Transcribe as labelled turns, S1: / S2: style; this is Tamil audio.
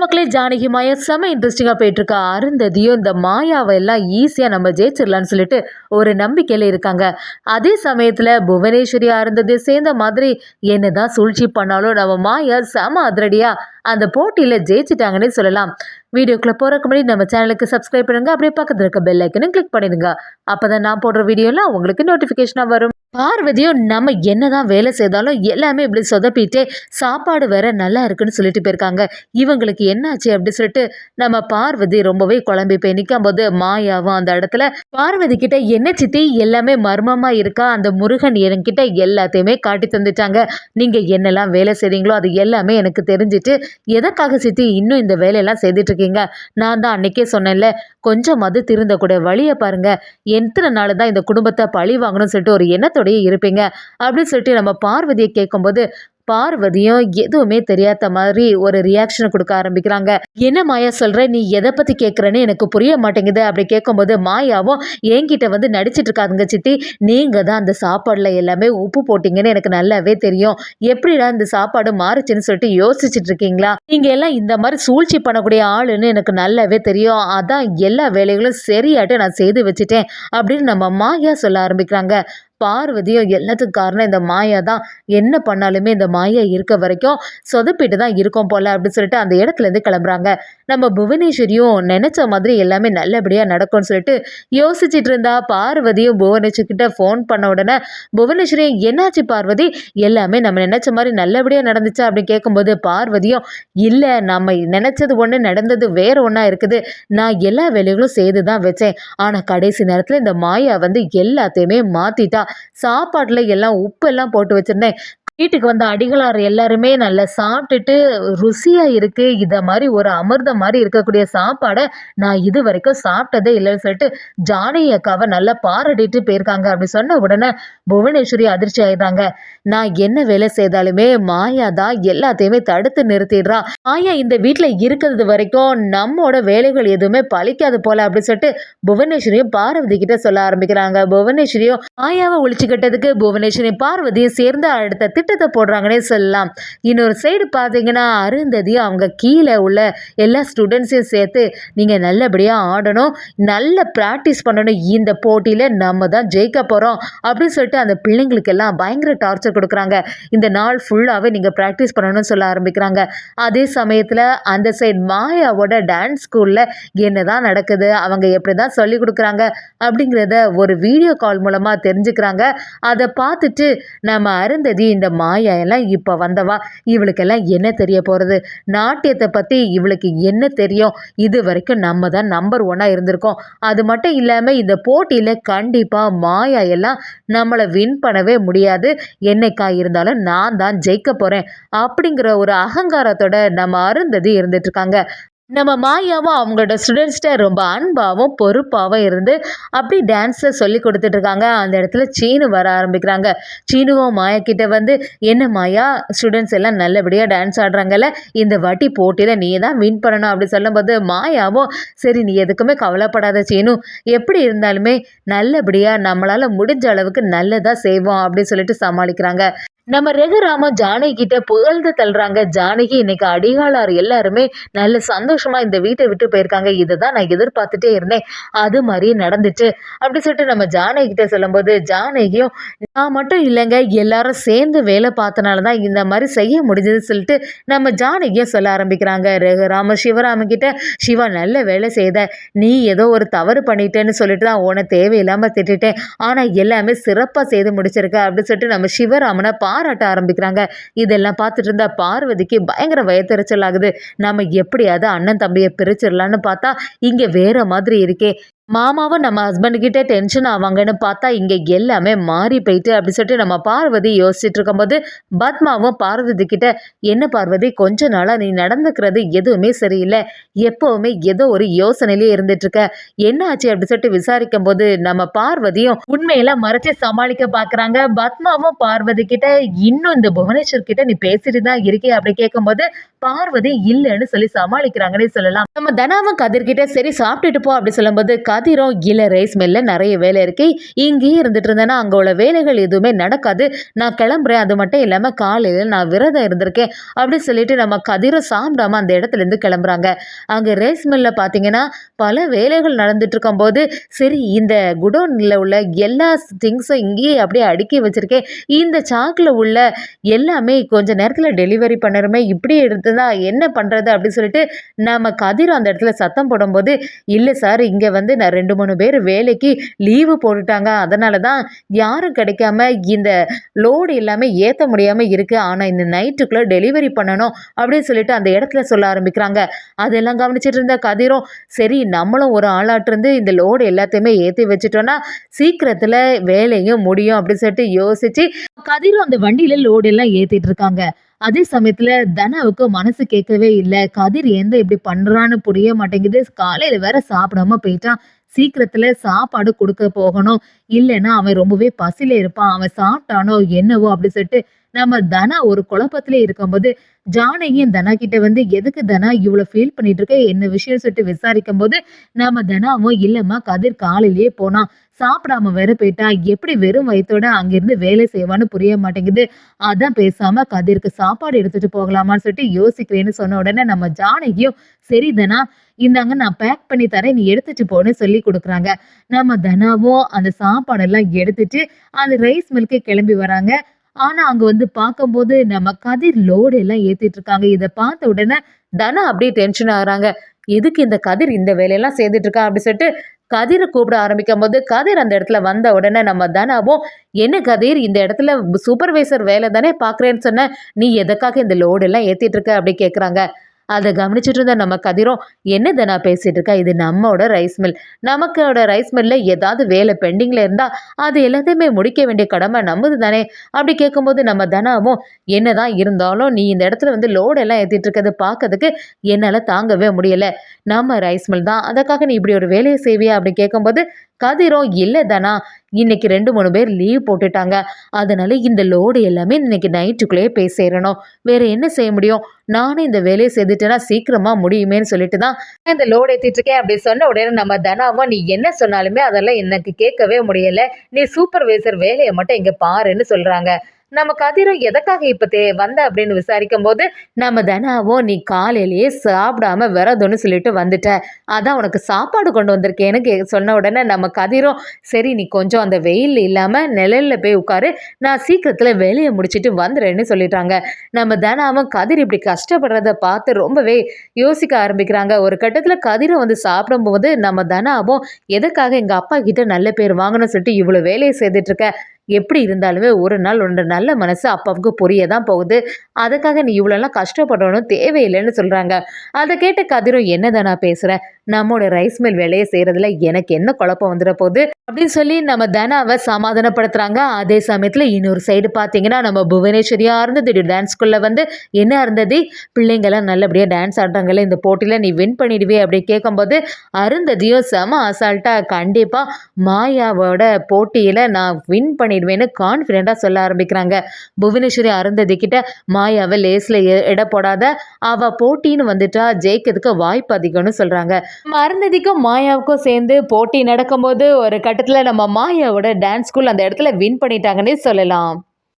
S1: மக்களே ஜானகி மாயா செம்ம இன்ட்ரெஸ்டிங்காக போயிட்டு இருக்கா அருந்ததியும் இந்த மாயாவை எல்லாம் ஈஸியாக நம்ம ஜெயிச்சிடலாம்னு சொல்லிட்டு ஒரு நம்பிக்கையில் இருக்காங்க. அதே சமயத்தில் புவனேஸ்வரி அருந்ததி சேர்ந்த மாதிரி என்ன தான் சூழ்ச்சி பண்ணாலும் நம்ம மாயா செம அதிரடியாக அந்த போட்டியில் ஜெயிச்சிட்டாங்கன்னே சொல்லலாம். வீடியோக்குள்ளே போகிறக்கு முன்னாடி நம்ம சேனலுக்கு சப்ஸ்கிரைப் பண்ணுங்கள் அப்படியே பக்கத்தில் இருக்க பெல் ஐக்கனும் கிளிக் பண்ணிடுங்க. அப்போ தான் நான் போடுற வீடியோலாம் உங்களுக்கு நோட்டிஃபிகேஷனாக வரும். பார்வதியும் நம்ம என்னதான் வேலை செய்தாலும் எல்லாமே இப்படி சொதப்பிட்டே சாப்பாடு வேற நல்லா இருக்குன்னு சொல்லிட்டு போயிருக்காங்க. இவங்களுக்கு என்னாச்சு அப்படி சொல்லிட்டு நம்ம பார்வதி ரொம்பவே குழம்பி போய் நிற்கும் போது மாயாவும் அந்த இடத்துல பார்வதி கிட்ட என்ன சித்தி? எல்லாமே மர்மமா இருக்கா? அந்த முருகன் என்கிட்ட எல்லாத்தையுமே காட்டி தந்துட்டாங்க. நீங்க என்னெல்லாம் வேலை செய்றீங்களோ அது எல்லாமே எனக்கு தெரிஞ்சிட்டு எதற்காக சித்தி இன்னும் இந்த வேலையெல்லாம் செய்துட்டு இருக்கீங்க? நான் தான் அன்னைக்கே சொன்னேன்ல கொஞ்சம் மது திருந்த கூட வழியை பாருங்க. எத்தனை நாள் தான் இந்த குடும்பத்தை பழி வாங்கணும்னு சொல்லிட்டு ஒரு எண்ணத்தோடயே இருப்பீங்க. அப்படின்னு சொல்லிட்டு நம்ம பார்வதியை கேட்கும்போது பார்வதியும் எதுவுமே தெரியாத மாதிரி ஒரு ரியாக்ஷனை கொடுக்க ஆரம்பிக்கிறாங்க. என்ன மாயா சொல்ற? நீ எதை பத்தி கேட்குறேன்னு எனக்கு புரிய மாட்டேங்குது. அப்படி கேட்கும்போது மாயாவும் என்கிட்ட வந்து நடிச்சிட்டு இருக்காதுங்க சித்தி. நீங்க தான் அந்த சாப்பாடுல எல்லாமே உப்பு போட்டீங்கன்னு எனக்கு நல்லாவே தெரியும். எப்படிடா இந்த சாப்பாடு மாறுச்சுன்னு சொல்லிட்டு யோசிச்சுட்டு இருக்கீங்களா? நீங்க எல்லாம் இந்த மாதிரி சூழ்ச்சி பண்ணக்கூடிய ஆளுன்னு எனக்கு நல்லாவே தெரியும். அதான் எல்லா வேலைகளும் சரியாட்டு நான் செய்து வச்சுட்டேன் அப்படின்னு நம்ம மாயா சொல்ல ஆரம்பிக்கிறாங்க. பார்வதியும் எல்லாத்துக்கும் காரணம் இந்த மாயா தான். என்ன பண்ணாலுமே இந்த மாயா இருக்க வரைக்கும் சொதப்பிட்டு தான் இருக்கும் போல அப்படின்னு சொல்லிட்டு அந்த இடத்துலேருந்து கிளம்புறாங்க. நம்ம புவனேஸ்வரியும் நினச்ச மாதிரி எல்லாமே நல்லபடியாக நடக்கும்னு சொல்லிட்டு யோசிச்சுட்டு இருந்தா பார்வதியும் புவனேஸ்வர் கிட்ட ஃபோன் பண்ண உடனே புவனேஸ்வரி என்னாச்சு பார்வதி? எல்லாமே நம்ம நினச்ச மாதிரி நல்லபடியாக நடந்துச்சா? அப்படின்னு கேட்கும்போது பார்வதியும் இல்லை நம்ம நினச்சது ஒன்று நடந்தது வேற ஒன்றா இருக்குது. நான் எல்லா வேலைகளும் செய்து தான் வச்சேன். ஆனால் கடைசி நேரத்தில் இந்த மாயா வந்து எல்லாத்தையுமே மாற்றிட்டா சாப்பாட்டில் எல்லாம் உப்பெல்லாம் போட்டு வச்சுருந்தேன். வீட்டுக்கு வந்த அடிகளார் எல்லாருமே நல்லா சாப்பிட்டுட்டு ருசியாக இருக்குது இதை மாதிரி ஒரு அமிர்தம் மாதிரி இருக்கக்கூடிய சாப்பாடை நான் இது வரைக்கும் சாப்பிட்டதே இல்லைன்னு சொல்லிட்டு ஜானகி அக்காவை நல்லா பாராட்டிட்டு போயிருக்காங்க. அப்படி சொன்ன உடனே புவனேஸ்வரி அதிர்ச்சி ஆயிடுறாங்க. நான் என்ன வேலை செய்தாலுமே மாயா தான் எல்லாத்தையுமே தடுத்து நிறுத்திடுறா. மாயா இந்த வீட்டில் இருக்கிறது வரைக்கும் நம்மோட வேலைகள் எதுவுமே பழிக்காது போல அப்படின்னு சொல்லிட்டு புவனேஸ்வரியும் பார்வதி கிட்ட சொல்ல ஆரம்பிக்கிறாங்க. புவனேஸ்வரியும் மாயாவை ஒழிச்சுக்கிட்டதுக்கு புவனேஸ்வரியும் பார்வதியும் சேர்ந்து அடுத்த திட்டத்தை போடுறாங்கன்னே சொல்லலாம். இன்னொரு சைடு பார்த்தீங்கன்னா அருந்ததி அவங்க கீழே உள்ள எல்லா ஸ்டூடெண்ட்ஸையும் சேர்த்து நீங்கள் நல்லபடியாக ஆடணும். நல்ல ப்ராக்டிஸ் பண்ணணும். இந்த போட்டியில் நம்ம தான் ஜெயிக்க போகிறோம் அப்படின்னு சொல்லிட்டு அந்த பிள்ளைங்களுக்கெல்லாம் பயங்கர டார்ச்சர் கொடுக்குறாங்க. இந்த நாள் ஃபுல்லாகவே நீங்கள் ப்ராக்டிஸ் பண்ணணும்னு சொல்ல ஆரம்பிக்கிறாங்க. அதே சமயத்தில் அந்த சைடு மாயாவோட டான்ஸ் ஸ்கூலில் என்ன தான் நடக்குது அவங்க எப்படி தான் சொல்லி கொடுக்குறாங்க அப்படிங்கிறத ஒரு வீடியோ கால் மூலமாக தெரிஞ்சுக்கிறாங்க. அதை பார்த்துட்டு நம்ம அருந்ததி இந்த மாயா எல்லாம் இப்போ வந்தவா? இவளுக்கெல்லாம் என்ன தெரிய போகிறது நாட்டியத்தை பற்றி இவளுக்கு என்ன தெரியும்? இது வரைக்கும் நம்ம தான் நம்பர் ஒன்னாக இருந்திருக்கோம். அது மட்டும் இல்லாமல் இந்த போட்டியில் கண்டிப்பாக மாயா எல்லாம் நம்மளை வின் பண்ணவே முடியாது. என்னைக்கா இருந்தாலும் நான் தான் ஜெயிக்க போகிறேன் அப்படிங்கிற ஒரு அகங்காரத்தோட நம்ம அருந்ததி இருந்துட்டுருக்காங்க நம்ம மாயாவும் அவங்களோட ஸ்டூடெண்ட்ஸ்கிட்ட ரொம்ப அன்பாகவும் பொறுப்பாகவும் இருந்து அப்படி டான்ஸை சொல்லி கொடுத்துட்ருக்காங்க அந்த இடத்துல சீனு வர ஆரம்பிக்கிறாங்க. சீனுவும் மாயா கிட்ட வந்து என்ன மாயா ஸ்டூடெண்ட்ஸ் எல்லாம் நல்லபடியாக டான்ஸ் ஆடுறாங்கல்ல? இந்த வாட்டி போட்டியில் நீ தான் வின் பண்ணணும். அப்படி சொல்லும்போது மாயாவும் சரி நீ எதுக்குமே கவலைப்படாத சீனு. எப்படி இருந்தாலுமே நல்லபடியாக நம்மளால் முடிஞ்ச அளவுக்கு நல்லதாக செய்வோம். அப்படின்னு சொல்லிட்டு சமாளிக்கிறாங்க. நம்ம ரகுராமன் ஜானகி கிட்ட புகழ்ந்து தள்ளுறாங்க. ஜானகி இன்னைக்கு அடிகாலார் எல்லாருமே நல்ல சந்தோஷமா இந்த வீட்டை விட்டு போயிருக்காங்க. இதை தான் நான் எதிர்பார்த்துட்டே இருந்தேன். அது மாதிரி நடந்துச்சு. அப்படி சொல்லிட்டு நம்ம ஜானகி கிட்ட சொல்லும்போது ஜானகியும் நான் மட்டும் இல்லைங்க. எல்லாரும் சேர்ந்து வேலை பார்த்தனால தான் இந்த மாதிரி செய்ய முடிஞ்சது சொல்லிட்டு நம்ம ஜானகியும் சொல்ல ஆரம்பிக்கிறாங்க. ரகுராம சிவராம கிட்ட சிவா நல்ல வேலை செய்த. நீ ஏதோ ஒரு தவறு பண்ணிட்டேன்னு சொல்லிட்டு தான் உன தேவையில்லாமல் திட்டுட்டேன். ஆனால் எல்லாமே சிறப்பாக செய்து முடிச்சிருக்க. அப்படின்னு சொல்லிட்டு நம்ம சிவராமனை பா பாராட்ட ஆரம்பிக்கிறாங்க. இதெல்லாம் பார்த்துட்டு இருந்தா பார்வதிக்கு பயங்கர வயத்தெரிச்சல் ஆகுது. நம்ம எப்படியாவது அண்ணன் தம்பியை பிரிச்சிடலான்னு பார்த்தா இங்கே வேற மாதிரி இருக்கே. மாமாவும் நம்ம ஹஸ்பண்டுக்கிட்டே டென்ஷன் ஆவாங்கன்னு பார்த்தா இங்கே எல்லாமே மாறி போயிட்டு அப்படி சொல்லிட்டு நம்ம பார்வதி யோசிச்சுட்டு இருக்கும்போது பத்மாவும் பார்வதி கிட்ட என்ன பார்வதி கொஞ்ச நாளாக நீ நடந்துக்கிறது எதுவுமே சரியில்லை. எப்போவுமே ஏதோ ஒரு யோசனையிலே இருந்துட்டு இருக்க. என்ன ஆச்சு? அப்படி சொல்லிட்டு விசாரிக்கும் போது நம்ம பார்வதியும் உண்மையெல்லாம் மறைச்சி சமாளிக்க பார்க்குறாங்க. பத்மாவும் பார்வதி கிட்ட இன்னும் இந்த புவனேஸ்வர் கிட்ட நீ பேசிட்டு தான் இருக்கே. அப்படி கேட்கும்போது பார்வதி இல்லைன்னு சொல்லி சமாளிக்கிறாங்கன்னே சொல்லலாம். நம்ம தனாவும் கதிர்கிட்ட சரி சாப்பிட்டுட்டு போ. அப்படி சொல்லும்போது கதிரும் இல்லை ரைஸ் மில்ல நிறைய வேலை இருக்கு. இங்கேயே இருந்துட்டு இருந்தேன்னா அங்கே உள்ள வேலைகள் எதுவுமே நடக்காது. நான் கிளம்புறேன். அது மட்டும் இல்லாமல் காலையில் நான் விரதம் இருந்திருக்கேன். அப்படின்னு சொல்லிட்டு நம்ம கதிரை சாப்பிடாம அந்த இடத்துல இருந்து கிளம்புறாங்க. அங்கே ரைஸ் மில்ல பார்த்தீங்கன்னா பல வேலைகள் நடந்துட்டு இருக்கும்போது சரி இந்த குடோனில் உள்ள எல்லா திங்ஸும் இங்கேயே அப்படியே அடுக்கி வச்சிருக்கேன். இந்த சாக்கில் உள்ள எல்லாமே கொஞ்ச நேரத்தில் டெலிவரி பண்ணுறமே இப்படி எடுத்துதா என்ன பண்ணுறது அப்படின்னு சொல்லிட்டு நம்ம கதிர் அந்த இடத்துல சத்தம் போடும்போது இல்லை சார் இங்கே வந்து நான் ரெண்டு மூணு பேர் வேலைக்கு லீவு போட்டுட்டாங்க. அதனால தான் யாரும் கிடைக்காம இந்த லோடு எல்லாமே ஏற்ற முடியாமல் இருக்குது ஆனால் இந்த நைட்டுக்குள்ளே டெலிவரி பண்ணணும் அப்படின்னு சொல்லிட்டு அந்த இடத்துல சொல்ல ஆரம்பிக்கிறாங்க. அதெல்லாம் கவனிச்சிட்டு இருந்த கதிரும் சரி நம்மளும் ஒரு ஆளாட்டிருந்து இந்த லோடு எல்லாத்தையுமே ஏற்றி வச்சுட்டோன்னா சீக்கிரத்தில் வேலையும் முடியும் அப்படின்னு சொல்லிட்டு யோசிச்சு கதிரும் அந்த வண்டியில் லோடு எல்லாம் ஏற்றிட்டு இருக்காங்க. அதே சமயத்துல தனாவுக்கு மனசு கேட்கவே இல்லை. கதிர் எந்த இப்படி பண்றான்னு புரிய மாட்டேங்குது. காலையில வேற சாப்பிடாம போயிட்டான். சீக்கிரத்துல சாப்பாடு கொடுக்க போகணும். இல்லைன்னா அவன் ரொம்பவே பசியில இருப்பான். அவன் சாப்பிட்டானோ என்னவோ அப்படி சொல்லிட்டு நம்ம தனா ஒரு குழப்பத்திலே இருக்கும்போது ஜானகியும் தனா கிட்ட வந்து எதுக்கு தனா இவ்வளவு ஃபீல் பண்ணிட்டு இருக்க என்ன விஷயம் சொல்லிட்டு விசாரிக்கும் போது நம்ம தனாவும் இல்லம்மா கதிர் காலையிலேயே போனான். சாப்பிடாம வேற போயிட்டா. எப்படி வெறும் வயிற்றோட அங்கிருந்து வேலை செய்வான்னு புரிய மாட்டேங்குது. அதான் பேசாம கதிருக்கு சாப்பாடு எடுத்துட்டு போகலாமான்னு சொல்லிட்டு யோசிக்கிறேன்னு சொன்ன உடனே நம்ம ஜானகியும் சரி தனா இந்தாங்க நான் பேக் பண்ணி தரேன். நீ எடுத்துட்டு போன்னு சொல்லி கொடுக்குறாங்க. நம்ம தனாவும் அந்த சாப்பாடெல்லாம் எடுத்துட்டு அந்த ரைஸ் மில்க்கு கிளம்பி வராங்க. ஆனா அங்க வந்து பார்க்கும்போது நம்ம கதிர் லோடு எல்லாம் ஏத்திட்டு இருக்காங்க. இதை பார்த்த உடனே தனா அப்படியே டென்ஷன் ஆகுறாங்க. எதுக்கு இந்த கதிர் இந்த வேலையெல்லாம் சேர்ந்துட்டு இருக்கா அப்படின்னு சொல்லிட்டு கதிரை கூப்பிட ஆரம்பிக்கும் போது கதிர் அந்த இடத்துல வந்த உடனே நம்ம தனாவும் என்ன கதிர்? இந்த இடத்துல சூப்பர்வைசர் வேலை தானே பார்க்குறேன்னு சொன்ன நீ எதுக்காக இந்த லோடு எல்லாம் ஏற்றிட்டு இருக்க? அப்படி கேட்குறாங்க அதை கவனிச்சுட்டு இருந்த நம்ம கதிரும் என்னது நான் பேசிகிட்டு இருக்கா இது நம்மளோட ரைஸ் மில் நமக்கோட ரைஸ் மில்லில் ஏதாவது வேலை பெண்டிங்கில் இருந்தால் அது எல்லாத்தையுமே முடிக்க வேண்டிய கடமை நம்மது தானே அப்படி கேட்கும்போது நம்ம தனாவும் என்னதான் இருந்தாலும் நீ இந்த இடத்துல வந்து லோடெல்லாம் ஏற்றிட்டு இருக்கிறது பார்க்கறதுக்கு என்னால் தாங்கவே முடியலை. நம்ம ரைஸ் மில் தான். அதுக்காக நீ இப்படி ஒரு வேலையை செய்வியா? அப்படி கேட்கும்போது கதிரும் இல்லை தானா இன்னைக்கு ரெண்டு மூணு பேர் லீவ் போட்டுட்டாங்க. அதனால இந்த லோடு எல்லாமே இன்னைக்கு நைட்டுக்குள்ளேயே போய் சேரணும். வேற என்ன செய்ய முடியும்? நானும் இந்த வேலையை செய்துட்டேன்னா சீக்கிரமா முடியுமேன்னு சொல்லிட்டு தான் இந்த லோடு ஏற்றிட்டு இருக்கேன் அப்படி சொன்ன உடனே நம்ம தனாவா நீ என்ன சொன்னாலுமே அதெல்லாம் எனக்கு கேட்கவே முடியல. நீ சூப்பர்வைசர் வேலையை மட்டும் இங்க பாருன்னு சொல்றாங்க. நம்ம கதிரும் எதற்காக இப்போ தே வந்த அப்படின்னு விசாரிக்கும் போது நம்ம தனாவும் நீ காலையிலேயே சாப்பிடாம விரதம்னு சொல்லிட்டு வந்துட்ட. அதான் உனக்கு சாப்பாடு கொண்டு வந்திருக்கேன்னு கே சொன்ன உடனே நம்ம கதிரும் சரி நீ கொஞ்சம் அந்த வெயில் இல்லாமல் நிழலில் போய் உட்காரு. நான் சீக்கிரத்தில் வெளியே முடிச்சுட்டு வந்துடுறேன்னு சொல்லிட்டாங்க. நம்ம தனாவும் கதிர் இப்படி கஷ்டப்படுறத பார்த்து ரொம்பவே யோசிக்க ஆரம்பிக்கிறாங்க. ஒரு கட்டத்தில் கதிரை வந்து சாப்பிடும்போது நம்ம தனாவும் எதுக்காக எங்கள் அப்பா கிட்ட நல்ல பேர் வாங்கணும்னு சொல்லிட்டு இவ்வளோ வேலையை செய்துட்டு இருக்க? எப்படி இருந்தாலுமே ஒரு நாள் ஒன்று நல்ல மனசு அப்பாவுக்கு புரிய தான் போகுது. அதுக்காக நீ இவ்வளோலாம் கஷ்டப்படணும் தேவையில்லைன்னு சொல்கிறாங்க அதை கேட்ட கதிரும் என்னதான் நான் பேசுகிறேன் நம்மளோட ரைஸ் மில் வேலையை செய்கிறதுல எனக்கு என்ன குழப்பம் வந்துட போகுது? அப்படின்னு சொல்லி நம்ம தனாவை சமாதானப்படுத்துகிறாங்க அதே சமயத்தில் இன்னொரு சைடு பார்த்தீங்கன்னா நம்ம புவனேஸ்வரியாக இருந்தது டான்ஸ் ஸ்கூலில் வந்து என்ன இருந்தது பிள்ளைங்களாம் நல்லபடியாக டான்ஸ் ஆடுறாங்கல்ல இந்த போட்டியில் நீ வின் பண்ணிடுவே அப்படி கேட்கும்போது அருந்ததியும் செம அசால்ட்டாக கண்டிப்பாக மாயாவோட போட்டியில் நான் வின் பண்ணி பண்ணிடுவேன்னு கான்ஃபிடெண்ட்டாக சொல்ல ஆரம்பிக்கிறாங்க. புவனேஸ்வரி அருந்ததி கிட்ட மாயாவை லேஸில் எடை போடாத. அவள் போட்டின்னு வந்துட்டா ஜெயிக்கிறதுக்கு வாய்ப்பு அதிகம்னு சொல்கிறாங்க அருந்ததிக்கும் மாயாவுக்கும் சேர்ந்து போட்டி நடக்கும்போது ஒரு கட்டத்தில் நம்ம மாயாவோட டான்ஸ் ஸ்கூல் அந்த இடத்துல வின் பண்ணிட்டாங்கன்னே சொல்லலாம்.